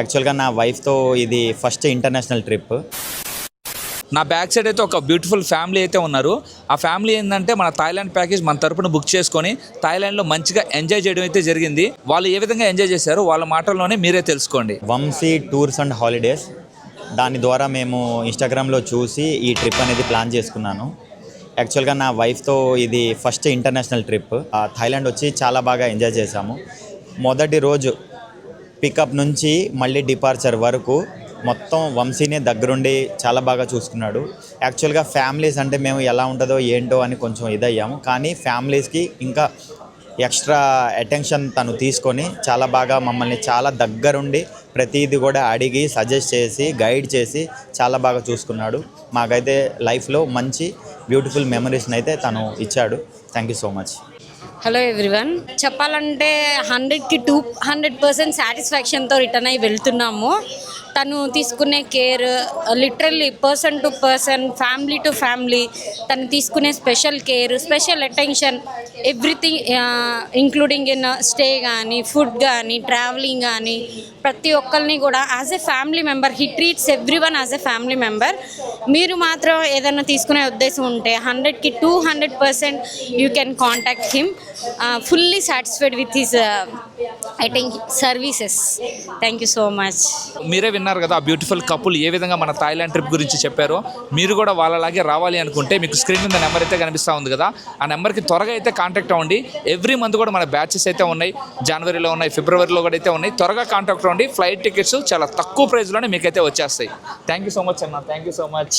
యాక్చువల్గా నా వైఫ్తో ఇది ఫస్ట్ ఇంటర్నేషనల్ ట్రిప్. నా బ్యాక్ సైడ్ అయితే ఒక బ్యూటిఫుల్ ఫ్యామిలీ అయితే ఉన్నారు. ఆ ఫ్యామిలీ ఏంటంటే మన థాయిలాండ్ ప్యాకేజ్ మన తరపున బుక్ చేసుకొని థాయిలాండ్లో మంచిగా ఎంజాయ్ చేయడం అయితే జరిగింది. వాళ్ళు ఏ విధంగా ఎంజాయ్ చేశారో వాళ్ళ మాటల్లోనే మీరే తెలుసుకోండి. Vamsi tours and holidays. దాని ద్వారా మేము ఇన్స్టాగ్రామ్లో చూసి ఈ ట్రిప్ అనేది ప్లాన్ చేసుకున్నాను. యాక్చువల్గా నా వైఫ్తో ఇది ఫస్ట్ ఇంటర్నేషనల్ ట్రిప్. ఆ, థాయిలాండ్ వచ్చి చాలా బాగా ఎంజాయ్ చేశాము. మొదటి రోజు పికప్ నుంచి మళ్ళీ డిపార్చర్ వరకు మొత్తం వంశీనే దగ్గరుండి చాలా బాగా చూసుకున్నాడు. యాక్చువల్గా ఫ్యామిలీస్ అంటే మేము ఎలా ఉంటుందో ఏంటో అని కొంచెం ఇదయ్యాము. కానీ ఫ్యామిలీస్కి ఇంకా ఎక్స్ట్రా అటెన్షన్ తను తీసుకొని చాలా బాగా మమ్మల్ని చాలా దగ్గరుండి ప్రతిదీ కూడా అడిగి సజెస్ట్ చేసి గైడ్ చేసి చాలా బాగా చూసుకున్నాడు. మాకైతే లైఫ్లో మంచి బ్యూటిఫుల్ మెమరీస్ని అయితే తను ఇచ్చాడు. Thank you so much. Hello everyone చెప్పాలంటే హండ్రెడ్కి టూ హండ్రెడ్ పర్సెంట్ సాటిస్ఫాక్షన్తో రిటర్న్ అయ్యి వెళ్తున్నాము. తను తీసుకునే care literally person to person family to family తను తీసుకునే special care special attention everything including in stay కానీ ఫుడ్ కానీ ట్రావెలింగ్ కానీ ప్రతి ఒక్కరిని కూడా as a family member he treats every one as a family member. మీరు మాత్రం ఏదైనా తీసుకునే ఉద్దేశం ఉంటే హండ్రెడ్కి two hundred percent you can contact him fully satisfied with his think services. Thank you so much. మీరే విన్నారు కదా ఆ బ్యూటిఫుల్ కపుల్ ఏ విధంగా మన థాయిలాండ్ ట్రిప్ గురించి చెప్పారో మీరు కూడా వాళ్ళలాగే రావాలి అనుకుంటే మీకు స్క్రీన్ మీద నెంబర్ అయితే కనిపిస్తూ ఉంది కదా. ఆ నెంబర్కి త్వరగా అయితే కాంటాక్ట్ అవ్వండి. ఎవ్రీ మంత్ కూడా మన బ్యాచెస్ అయితే ఉన్నాయి. జనవరిలో ఉన్నాయి ఫిబ్రవరిలో కూడా అయితే ఉన్నాయి. త్వరగా కాంటాక్ట్ అవ్వండి. ఫ్లైట్ టికెట్స్ చాలా తక్కువ ప్రైస్లోనే మీకైతే వచ్చేస్తాయి. థ్యాంక్ యూ సో మచ్ అన్న. Thank you so much